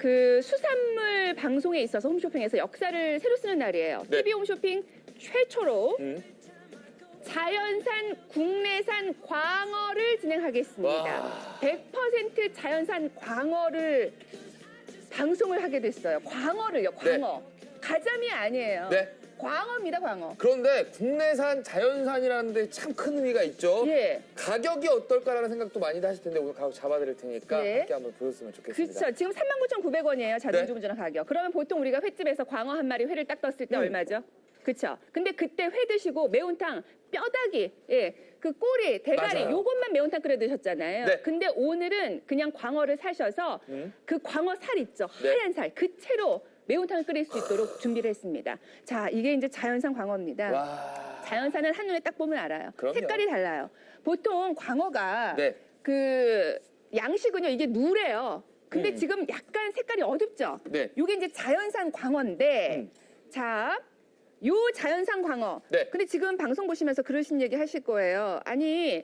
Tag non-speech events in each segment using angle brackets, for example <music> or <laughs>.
그 수산물 방송에 있어서 홈쇼핑에서 역사를 새로 쓰는 날이에요. 네. TV 홈쇼핑 최초로 음. 자연산 국내산 광어를 진행하겠습니다. 와. 100% 자연산 광어를 방송을 하게 됐어요. 광어를요, 광어. 가자미 아니에요. 네. 광어입니다, 광어. 그런데 국내산 자연산이라는 데 참 큰 의미가 있죠. 예. 가격이 어떨까라는 생각도 많이 하실 텐데 오늘 가격 잡아드릴 테니까 네. 함께 한번 보셨으면 좋겠습니다. 그렇죠. 지금 39,900원이에요. 자동 네. 주문전 가격. 그러면 보통 우리가 횟집에서 광어 한 마리 회를 딱 떴을 때 음. 얼마죠? 그렇죠. 근데 그때 회 드시고 매운탕 뼈다귀, 예, 그 꼬리, 대가리 맞아요. 요것만 매운탕 끓여 드셨잖아요. 네. 근데 오늘은 그냥 광어를 사셔서 음. 그 광어 살 있죠, 네. 하얀 살, 그 채로 매운탕을 끓일 수 있도록 준비를 했습니다. 자, 이게 이제 자연산 광어입니다. 와. 자연산은 한눈에 딱 보면 알아요. 그럼요. 색깔이 달라요. 보통 광어가 네. 그 양식은요 이게 누래요. 근데 음. 지금 약간 색깔이 어둡죠. 네. 요게 이제 자연산 광어인데 음. 자. 요 자연산 광어. 네. 근데 지금 방송 보시면서 그러신 얘기 하실 거예요. 아니,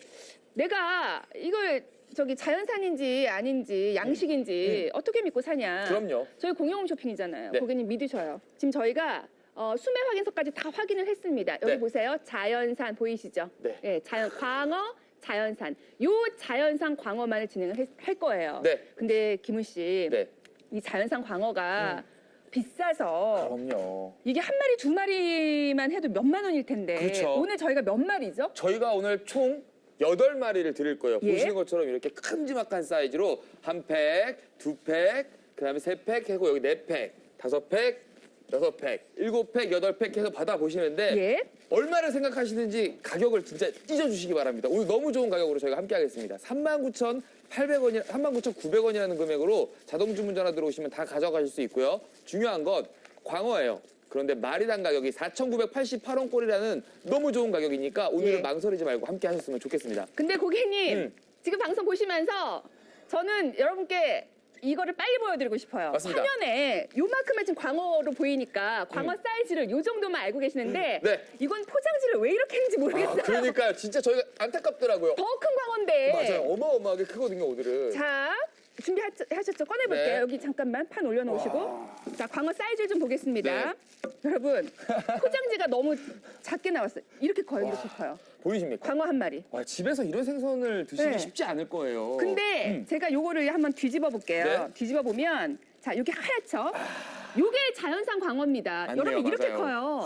내가 이걸 저기 자연산인지 아닌지 양식인지 어떻게 믿고 사냐. 음. 그럼요. 저희 공용 쇼핑이잖아요. 네. 고객님 믿으셔요. 지금 저희가 어, 수매 확인서까지 다 확인을 했습니다. 여기 네. 보세요. 자연산 보이시죠? 네. 예, 자연 광어, 자연산. 요 자연산 광어만을 진행을 했- 할 거예요. 네. 근데 김훈 씨, 네. 이 자연산 광어가 음. 비싸서 그럼요. 이게 한 마리 두 마리만 해도 몇만 원일 텐데 그렇죠. 오늘 저희가 몇 마리죠? 저희가 오늘 총 여덟 마리를 드릴 거예요. 예. 보시는 것처럼 이렇게 큼지막한 사이즈로 한 팩, 두 팩, 그다음에 세 팩 하고 여기 네 팩, 다섯 팩, 여섯 팩, 일곱 팩, 여덟 팩 해서 받아 보시는데 예. 얼마를 생각하시는지 가격을 진짜 찢어주시기 바랍니다. 오늘 너무 좋은 가격으로 저희가 함께 하겠습니다. 39,800원이, 39,900원이라는 금액으로 자동 주문 전화 들어오시면 다 가져가실 수 있고요. 중요한 건 광어예요. 그런데 마리당 가격이 4,988원 꼴이라는 너무 좋은 가격이니까 오늘은 예. 망설이지 말고 함께 하셨으면 좋겠습니다. 근데 고객님 음. 지금 방송 보시면서 저는 여러분께 이거를 빨리 보여드리고 싶어요. 맞습니다. 화면에 요만큼의 지금 광어로 보이니까 광어 음. 사이즈를 요 정도만 알고 계시는데 네. 이건 포장지를 왜 이렇게 했는지 모르겠어요. 아, 그러니까요. 진짜 저희가 안타깝더라고요. 더 큰 광어인데. 맞아요. 어마어마하게 크거든요, 오늘은. 자, 준비하셨죠? 꺼내볼게요. 네. 여기 잠깐만 판 올려놓으시고. 자, 광어 사이즈 좀 보겠습니다. 네. 여러분, <laughs> 포장지가 너무 작게 나왔어요. 이렇게 커요, 이렇게 커요. 보이십니까? 광어 한 마리. 와, 집에서 이런 생선을 드시기 네. 쉽지 않을 거예요. 근데 음. 제가 요거를 한번 뒤집어 볼게요. 네. 뒤집어 보면 자, 요게 하얗죠? 요게 자연산 광어입니다. 맞네요, 여러분 이렇게 맞아요. 커요.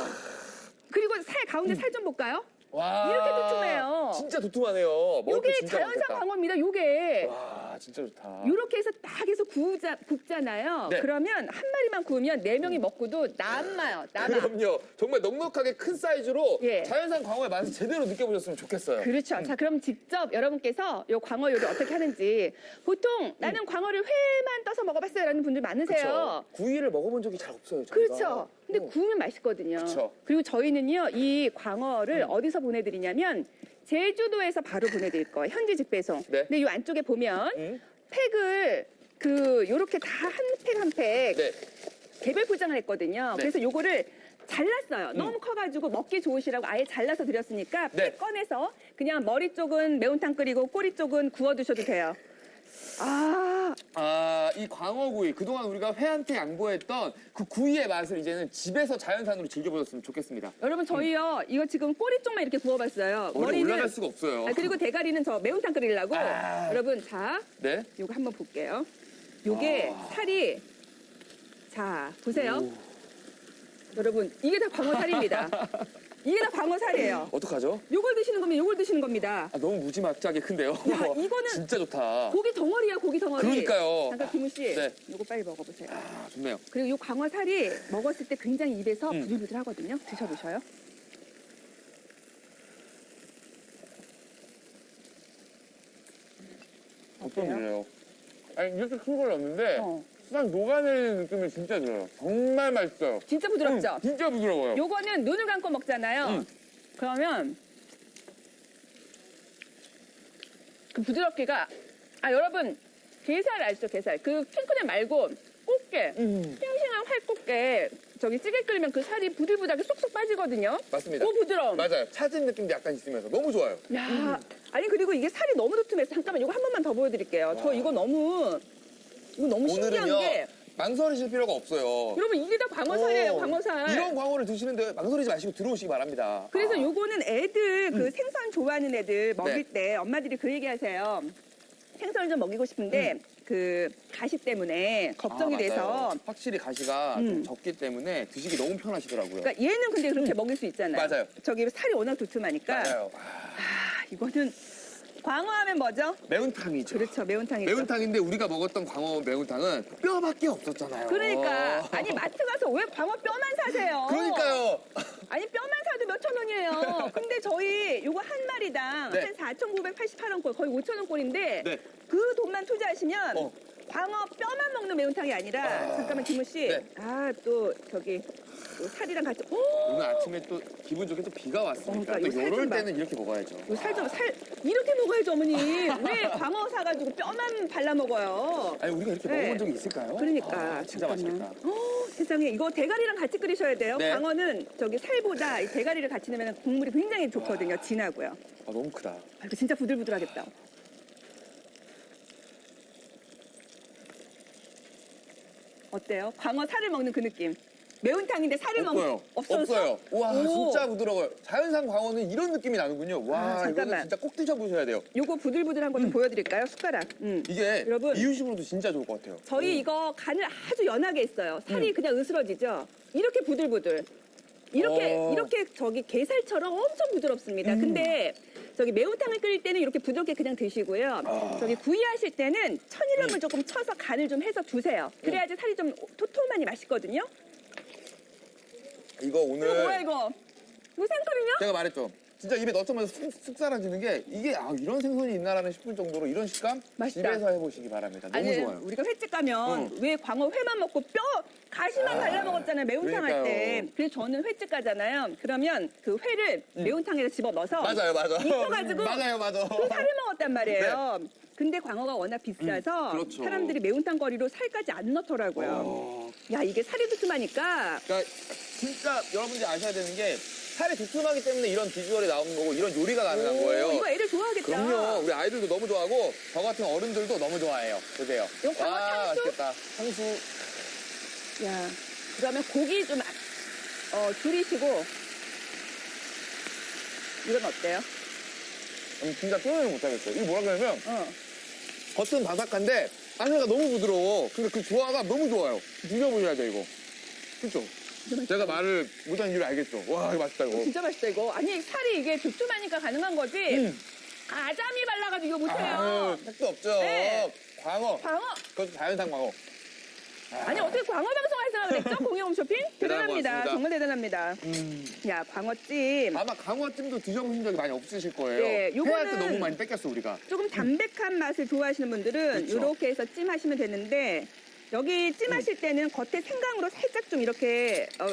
그리고 살 가운데 살 좀 볼까요? 와, 이렇게 두툼해요. 진짜 두툼하네요. 먹을 요게 진짜 자연산 많겠다. 광어입니다. 요게 와, 진짜 좋다. 요렇게 해서 딱 해서 구우자, 굽잖아요. 네. 그러면 한 마리만 구우면 네 명이 먹고도 남아요. 남아. 그럼요. 정말 넉넉하게 큰 사이즈로 예. 자연산 광어의 맛을 제대로 느껴보셨으면 좋겠어요. 그렇죠. 자, 그럼 직접 여러분께서 요 광어 요리 어떻게 하는지 보통 나는 광어를 회만 떠서 먹어봤어요라는 분들 많으세요. 구이를 먹어본 적이 잘 없어요. 저희가. 그렇죠. 근데 어. 구우면 맛있거든요. 그쵸. 그리고 저희는요, 이 광어를 음. 어디서 보내드리냐면, 제주도에서 바로 보내드릴 거예요. 현지 직배송. 네. 근데 이 안쪽에 보면, 음? 팩을 그, 요렇게 다 한 팩 한팩 네. 개별 포장을 했거든요. 네. 음. 그래서 요거를 잘랐어요. 너무 커가지고 먹기 좋으시라고 아예 잘라서 드렸으니까 팩 네. 꺼내서 그냥 머리 쪽은 매운탕 끓이고 꼬리 쪽은 구워 드셔도 돼요. 아, 아, 이 광어구이. 그동안 우리가 회한테 양보했던 그 구이의 맛을 이제는 집에서 자연산으로 즐겨보셨으면 좋겠습니다. 여러분 저희요 이거 지금 꼬리 쪽만 이렇게 구워봤어요. 머리 올라갈 수가 없어요. 아, 그리고 대가리는 저 매운탕 끓이려고 아. 여러분 자 네. 요거 한번 볼게요. 요게 아. 살이 자 보세요. 여러분 이게 다 광어 살입니다. <laughs> 이게 다 광어 살이에요. 어떡하죠? 요걸 드시는 겁니다. 요걸 드시는 겁니다. 아, 너무 무지막지하게 큰데요? <laughs> 이거는 진짜 좋다. 고기 덩어리야 고기 덩어리. 그러니까요. 잠깐 김우 씨, 네. 요거 빨리 먹어보세요. 아, 좋네요. 그리고 요 광어 살이 먹었을 때 굉장히 입에서 음. 부들부들 하거든요. 드셔보셔요. 어떤? 일이에요? 아니, 이렇게 큰걸 넣었는데, 어. 딱 녹아내리는 느낌이 진짜 들어요. 정말 맛있어요. 진짜 부드럽죠? 음, 진짜 부드러워요. 요거는 눈을 감고 먹잖아요. 음. 그러면 그 부드럽기가 아 여러분 게살 아시죠 게살 그 핑크색 말고 꽃게 음, 싱싱한 활꽃게 저기 찌개 끓이면 그 살이 부들부들하게 쏙쏙 빠지거든요. 맞습니다. 오 부드러움. 맞아요. 차진 느낌도 약간 있으면서 너무 좋아요. 야 아니 그리고 이게 살이 너무 두툼해서 잠깐만 이거 한 번만 더 보여드릴게요. 저 와. 이거 너무 이거 너무 신기한 오늘은요, 게 망설이실 필요가 없어요. 여러분 이게 다 광어살이에요, 어, 광어살. 이런 광어를 드시는데 망설이지 마시고 들어오시기 바랍니다. 그래서 아, 요거는 애들 그 생선 좋아하는 애들 먹일 네. 때 엄마들이 그 얘기 하세요. 생선을 좀 먹이고 싶은데 그 가시 때문에 걱정이 음. 아, 맞아요. 돼서 확실히 가시가 음. 좀 적기 때문에 드시기 너무 편하시더라고요. 그러니까 얘는 근데 그렇게 먹일 수 있잖아요. 맞아요. 저기 살이 워낙 두툼하니까 맞아요. 아, 이거는 광어하면 뭐죠? 매운탕이죠. 그렇죠. 매운탕이죠. 매운탕인데 우리가 먹었던 광어 매운탕은 뼈밖에 없었잖아요. 그러니까 <laughs> 아니 마트 가서 왜 광어 뼈만 사세요? 그러니까요. 아니 뼈만 사도 몇천 원이에요. <laughs> 근데 저희 요거 한 마리당 네. 한 4,988원 꼴, 거의 5천 원 꼴인데 네. 그 돈만 투자하시면 어. 광어 뼈만 먹는 매운탕이 아니라 아. 잠깐만 김우 씨. 네. 아 또 저기 또 살이랑 같이 오! 오늘 아침에 또 기분 좋게 또 비가 왔으니까 어, 그러니까 또 살좀 봐. 때는 이렇게 먹어야죠. 살 좀 살 이렇게 먹어야죠 어머니. 왜 광어 사 가지고 뼈만 발라 먹어요? 아니 우리가 이렇게 네. 먹어본 적이 있을까요? 그러니까 아, 진짜 잠깐만. 맛있겠다. 어, 세상에 이거 대가리랑 같이 끓이셔야 돼요. 네. 광어는 저기 살보다 이 대가리를 같이 넣으면 국물이 굉장히 좋거든요. 진하고요. 아, 너무 크다. 아, 이거 진짜 부들부들하겠다. 어때요? 광어 살을 먹는 그 느낌. 매운탕인데 살을 없어요. 먹는 없어졌어? 없어요. 와 오. 진짜 부드러워요. 자연산 광어는 이런 느낌이 나는군요. 와 아, 이거는 잠깐만. 진짜 꼭 드셔보셔야 돼요. 요거 부들부들한 거 좀 보여드릴까요? 숟가락. 음. 이게 여러분. 이유식으로도 진짜 좋을 것 같아요. 저희 이거 간을 아주 연하게 했어요. 살이 그냥 으스러지죠. 이렇게 부들부들. 이렇게 어. 이렇게 저기 게살처럼 엄청 부드럽습니다. 근데 저기 매운탕을 끓일 때는 이렇게 부드럽게 그냥 드시고요. 아. 저기 구이 하실 때는 천일염을 조금 쳐서 간을 좀 해서 주세요. 그래야지 살이 좀 토톰하니 맛있거든요. 이거 오늘 이거 뭐야 이거? 생선이냐? 제가 말했죠. 진짜 입에 넣자마자 쑥, 쑥 사라지는 게 이게 아 이런 생선이 있나라는 싶을 정도로 이런 식감 맛있다. 집에서 해보시기 바랍니다. 너무 아니 좋아요. 우리가 횟집 가면 응. 왜 광어 회만 먹고 뼈 가시만 발라 먹었잖아요 매운탕 할 때. 그러니까요. 그래서 저는 횟집 가잖아요. 그러면 그 회를 매운탕에다 집어 넣어서 맞아요, 맞아요. 익혀가지고 맞아요, 맞아. 그 살을 먹었단 말이에요. 근데 광어가 워낙 비싸서 음, 그렇죠. 사람들이 매운탕 거리로 살까지 안 넣더라고요. 어, 야 이게 살이 두툼하니까 그러니까 진짜 여러분들이 아셔야 되는 게 살이 두툼하기 때문에 이런 비주얼이 나오는 거고 이런 요리가 가능한 오, 거예요. 이거 애들 좋아하겠다. 그럼요. 우리 아이들도 너무 좋아하고 저 같은 어른들도 너무 좋아해요. 보세요. 이거 광어 와, 탕수? 맛있겠다. 탕수. 야 그러면 고기 좀 아- 어, 줄이시고 이건 어때요? 음, 진짜 표현을 못하겠어요. 이거 뭐라 그러냐면 어. 겉은 바삭한데 안에가 너무 부드러워. 근데 그 조화가 너무 좋아요. 드셔보셔야 돼 이거. 그렇죠? 제가 말을 못한 이유를 알겠죠? 와 이거 맛있다 이거. 진짜 맛있다 이거. 아니 살이 이게 두툼하니까 가능한 거지. 음. 아잠이 발라가지고 이거 못해요. 아유, 택도 없죠. 네. 광어. 광어. 그것도 자연산 광어. 아니 어떻게 광어 방송할 생각을 했죠? <laughs> 공영 쇼핑? 대단한 것 대단합니다. 같습니다. 정말 대단합니다. 음. 야 광어찜. 아마 강어찜도 드셔보신 적이 많이 없으실 거예요. 네, 요거는- 때 너무 많이 뺏겼어 우리가. 조금 담백한 맛을 좋아하시는 분들은 그쵸. 이렇게 해서 찜하시면 되는데 여기 찜하실 음. 때는 겉에 생강으로 살짝 좀 이렇게 어,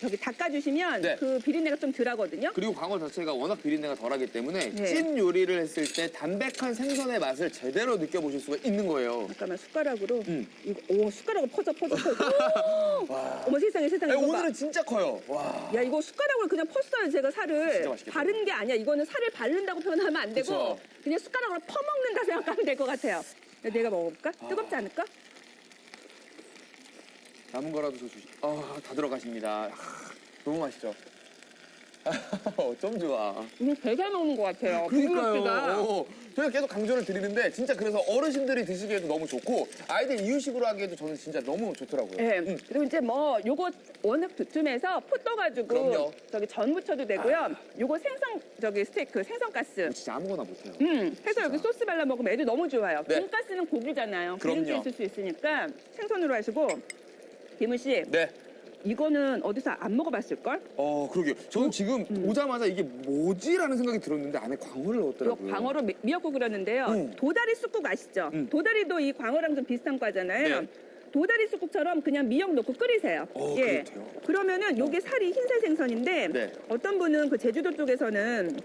저기 닦아주시면 네. 그 비린내가 좀 덜하거든요. 그리고 광어 자체가 워낙 비린내가 덜하기 때문에 네. 찜 요리를 했을 때 담백한 생선의 맛을 제대로 느껴보실 수가 있는 거예요. 잠깐만 숟가락으로 음. 이거 오 숟가락으로 퍼져 퍼져 퍼져. <laughs> 오! 어머 세상에 세상에 아니, 이거 봐. 오늘은 진짜 커요. 와. 야 이거 숟가락으로 그냥 펐어요 제가 살을 진짜 맛있겠다. 바른 게 아니야 이거는 살을 바른다고 표현하면 안 되고 그쵸. 그냥 숟가락으로 퍼먹는다 생각하면 될 것 같아요 내가 먹어볼까? 뜨겁지 않을까? 남은 거라도 저 주시. 아, 다 들어가십니다. 아, 너무 맛있죠. <laughs> 어쩜 좋아. 이거 되게 먹는 것 같아요 부드럽기가 그러니까요. 어, 저희가 계속 강조를 드리는데 진짜 그래서 어르신들이 드시기에도 너무 좋고 아이들 이유식으로 하기에도 저는 진짜 너무 좋더라고요. 네. 음. 그리고 이제 뭐 요거 워낙 두툼해서 풋 떠가지고 그럼요. 저기 전 부쳐도 되고요 요거 생선 저기 스테이크 생선가스 진짜 아무거나 못해요. 음, 해서 여기 소스 발라 먹으면 애들 너무 좋아요. 네. 돈가스는 고기잖아요. 그럼요. 기름기 있을 수 있으니까 생선으로 하시고 김은 씨 네. 이거는 어디서 안 먹어봤을 걸? 어, 그러게요. 저는 지금 음. 오자마자 이게 뭐지라는 생각이 들었는데 안에 광어를 이거 넣었더라고요. 광어로 미- 미역국 끓였는데요. 음. 도다리 쑥국 아시죠? 음. 도다리도 이 광어랑 좀 비슷한 과잖아요. 네. 도다리 쑥국처럼 그냥 미역 넣고 끓이세요. 어, 예. 그렇대요. 그러면은 요게 살이 흰살 생선인데 네. 어떤 분은 그 제주도 쪽에서는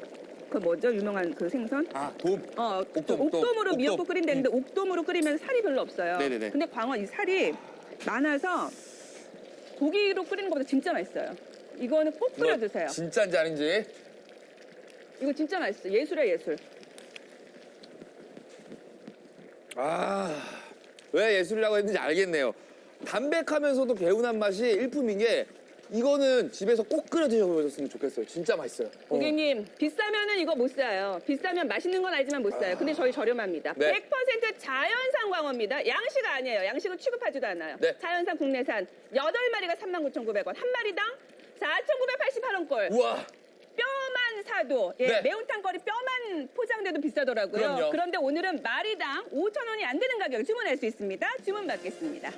그 뭐죠 유명한 그 생선? 아, 돔. 어, 옥돔, 옥돔, 으로 옥돔. 미역국 끓인다는데 옥돔으로 끓이면 살이 별로 없어요. 네네네. 근데 광어 이 살이 많아서 고기로 끓이는 것보다 진짜 맛있어요. 이거는 꼭 끓여 드세요. 진짜인지 아닌지. 이거 진짜 맛있어. 예술이야 예술. 아, 왜 예술이라고 했는지 알겠네요. 담백하면서도 개운한 맛이 일품인 게 이거는 집에서 꼭 끓여 드셔보셨으면 좋겠어요. 진짜 맛있어요. 어. 고객님 비싸면은 이거 못 사요. 비싸면 맛있는 건 알지만 못 사요. 근데 저희 저렴합니다. 네. 100% 자연산 광어입니다. 양식 아니에요. 양식은 취급하지도 않아요. 네. 자연산 국내산 8마리가 39,900원. 한 마리당 4,988원 꼴. 우와. 뼈만 사도 예, 네. 매운탕 거리 뼈만 포장돼도 비싸더라고요. 그럼요. 그런데 오늘은 마리당 5,000원이 안 되는 가격에 주문할 수 있습니다. 주문 받겠습니다.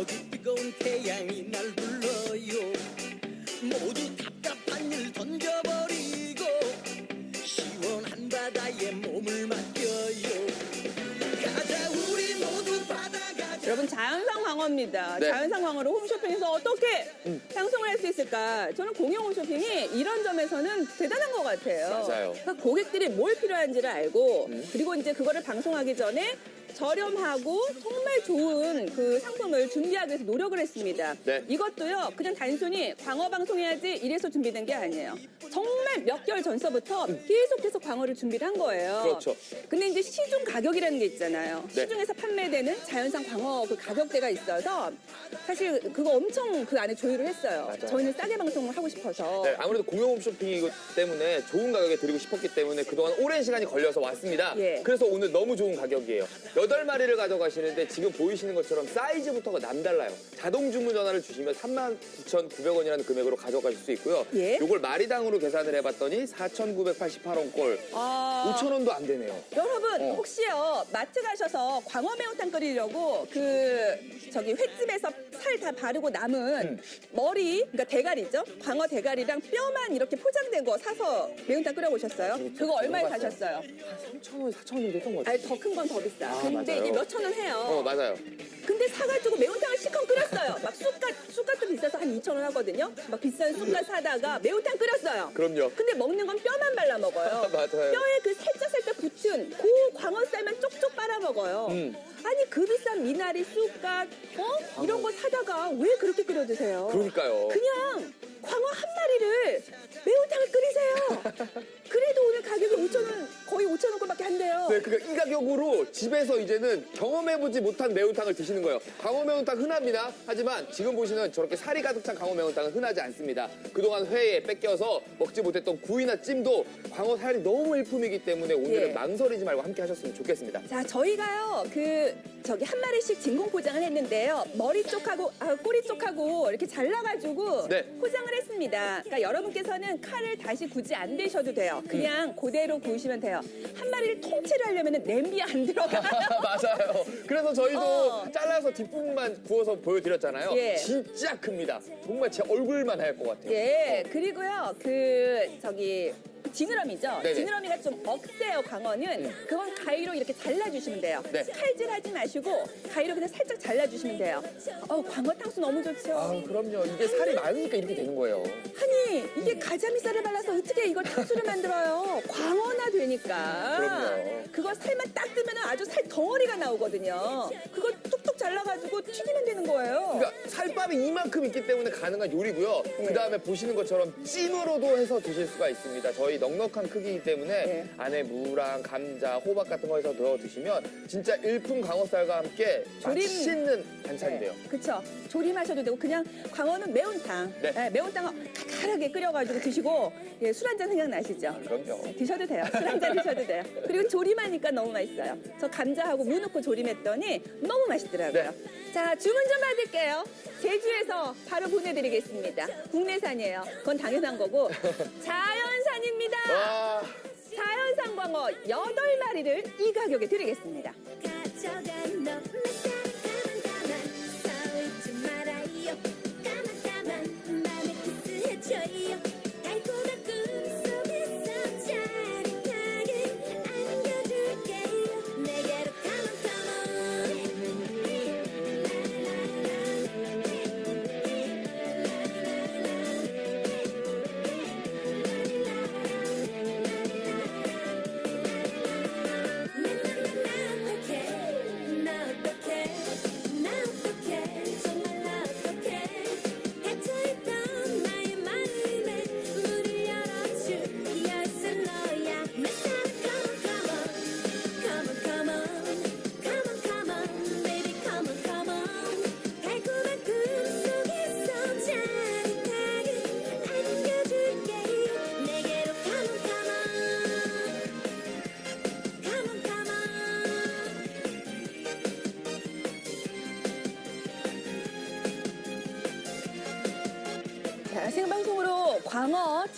저기 뜨거운 태양이 날 불러요 모두 답답한 일 던져버리고 시원한 바다에 몸을 맡겨요 가자 우리 모두 바다 가자 여러분 자연산 광어입니다. 네. 자연산 광어를 홈쇼핑에서 어떻게 상승을 할 수 있을까? 저는 공영 홈쇼핑이 이런 점에서는 대단한 것 같아요. 맞아요. 그러니까 고객들이 뭘 필요한지를 알고 음. 그리고 이제 그거를 방송하기 전에 저렴하고 정말 좋은 그 상품을 준비하기 위해서 노력을 했습니다. 네. 이것도요, 그냥 단순히 광어 방송해야지 이래서 준비된 게 아니에요. 정말 몇 개월 전서부터 계속해서 광어를 준비를 한 거예요. 음. 그렇죠. 근데 이제 시중 가격이라는 게 있잖아요. 네. 시중에서 판매되는 자연산 광어 그 가격대가 있어서 사실 그거 엄청 그 안에 조율을 했어요. 맞아요. 저희는 싸게 방송을 하고 싶어서. 네, 아무래도 공용 홈 쇼핑이기 때문에 좋은 가격에 드리고 싶었기 때문에 그동안 오랜 시간이 걸려서 왔습니다. 예. 그래서 오늘 너무 좋은 가격이에요. 여덟 마리를 가져가시는데 지금 보이시는 것처럼 사이즈부터가 남달라요. 자동 주문 전화를 주시면 39,900원이라는 금액으로 가져가실 수 있고요. 예. 요걸 마리당으로 계산을 해봤더니 4,988원 꼴. 아, 5,000원도 안 되네요. 여러분 어. 혹시요 마트 가셔서 광어 매운탕 끓이려고 그 저기 횟집에서 살 다 바르고 남은 음. 머리 그러니까 대가리죠 광어 대가리랑 뼈만 이렇게 포장된 거 사서 매운탕 끓여보셨어요? 그거 얼마에. 사셨어요? 3,000원, 4,000원 정도 했던 것 같아요. 아니 더 큰 건 더 비싸. 아, 근데 맞아요. 이게 몇 천 원 해요. 어, 맞아요. 근데 사가지고 매운탕을 실컷 끓였어요. 막 쑥갓, 쑥갓도 비싸서 한 2천 원 하거든요. 막 비싼 쑥갓 사다가 매운탕 끓였어요. 그럼요. 근데 먹는 건 뼈만 발라 먹어요. <laughs> 맞아요. 뼈에 그 살짝 살짝 붙은 그 광어살만 쪽쪽 빨아 먹어요. 음. 아니 그 비싼 미나리, 쑥갓, 어 이런 거 사다가 왜 그렇게 끓여 드세요? 그러니까요. 그냥 광어 한 마리를 매운탕을 끓이세요. 그래도 오늘 가격이 5천 원 거의 5천 원꼴밖에 안 돼요. 네, 그러니까 이 가격으로 집에서 이제는 경험해보지 못한 매운탕을 드시는 거예요. 광어 매운탕 흔합니다. 하지만 지금 보시는 저렇게 살이 가득 찬 광어 매운탕은 흔하지 않습니다. 그동안 회에 뺏겨서 먹지 못했던 구이나 찜도 광어 살이 너무 일품이기 때문에 오늘은 예. 망설이지 말고 함께 하셨으면 좋겠습니다. 자, 저희가요, 그, 저기 한 마리씩 진공 포장을 했는데요. 머리 쪽하고, 아, 꼬리 쪽하고 이렇게 잘라가지고 네. 포장을 했습니다. 그러니까 여러분께서는 칼을 다시 굳이 안 대셔도 돼요. 그냥 그대로 구우시면 돼요. 한 마리를 통째로 하려면 냄비 안 들어가요. <laughs> 맞아요. 그래서 저희도 어. 잘라서 뒷부분만 구워서 보여드렸잖아요. 예. 진짜 큽니다. 정말 제 얼굴만 할 것 같아요. 예, 그리고요, 그, 저기, 지느러미죠? 네네. 지느러미가 좀 억세요, 광어는. 그건 가위로 이렇게 잘라주시면 돼요. 네. 칼질 하지 마시고, 가위로 그냥 살짝 잘라주시면 돼요. 어, 광어 탕수 너무 좋죠? 아, 그럼요. 이게 살이 많으니까 이렇게 되는 거예요. 아니 이게 가자미살을 발라서 어떻게 이걸 탕수를 만들어요? 광어나 되니까. 그럼요. 그거 살만 딱 뜨면 아주 살 덩어리가 나오거든요. 그거 툭툭 잘라가지고 튀기면 되는 거예요. 그러니까 살밥이 이만큼 있기 때문에 가능한 요리고요. 네. 그 다음에 보시는 것처럼 찜으로도 해서 드실 수가 있습니다. 저희 넉넉한 크기이기 때문에 네. 안에 무랑 감자, 호박 같은 거 해서 넣어 드시면 진짜 일품 광어살과 함께 조림. 맛있는 반찬인데요. 그쵸. 조림하셔도 되고 그냥 광어는 매운탕. 네. 매운탕 칼칼하게 끓여가지고 드시고 예, 술 한잔 생각나시죠? 그럼요. 네, 드셔도 돼요. 술 한잔 드셔도 돼요. 그리고 조림하니까 너무 맛있어요. 저 감자하고 무 넣고 조림했더니 너무 맛있더라고요. 자, 주문 좀 받을게요. 제주에서 바로 보내드리겠습니다. 국내산이에요. 그건 당연한 거고. <laughs> 자연산 입니다. 와. 자연산 광어 8마리를 이 가격에 드리겠습니다.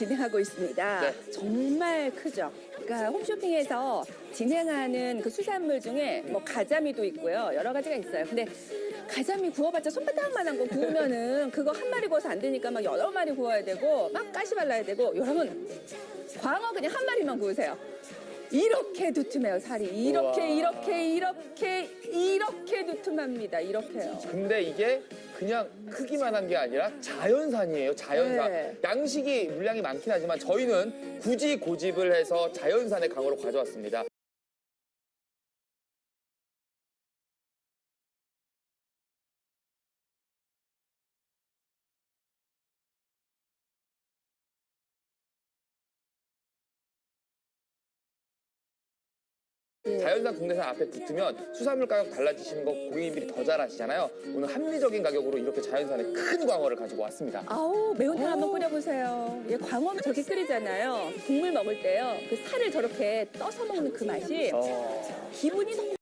진행하고 있습니다. 네. 정말 크죠. 그러니까 홈쇼핑에서 진행하는 그 수산물 중에 뭐 가자미도 있고요. 여러 가지가 있어요. 근데 가자미 구워봤자 손바닥만한 거 구우면은 그거 한 마리 구워서 안 되니까 막 여러 마리 구워야 되고 막 가시 발라야 되고 여러분 광어 그냥 한 마리만 구우세요. 이렇게 두툼해요 살이 이렇게 우와. 이렇게 이렇게 이렇게 두툼합니다 이렇게요. 근데 이게 그냥 크기만 한 게 아니라 자연산이에요. 자연산. 네. 양식이 물량이 많긴 하지만 저희는 굳이 고집을 해서 자연산의 강어로 가져왔습니다. 자연산 국내산 앞에 붙으면 수산물 가격 달라지시는 거 고객님들이 더 잘 아시잖아요. 오늘 합리적인 가격으로 이렇게 자연산의 큰 광어를 가지고 왔습니다. 아우 매운탕 한번 끓여보세요. 얘 광어 저렇게 끓이잖아요. 국물 먹을 때요. 그 살을 저렇게 떠서 먹는 그 맛이 어. 기분이 너무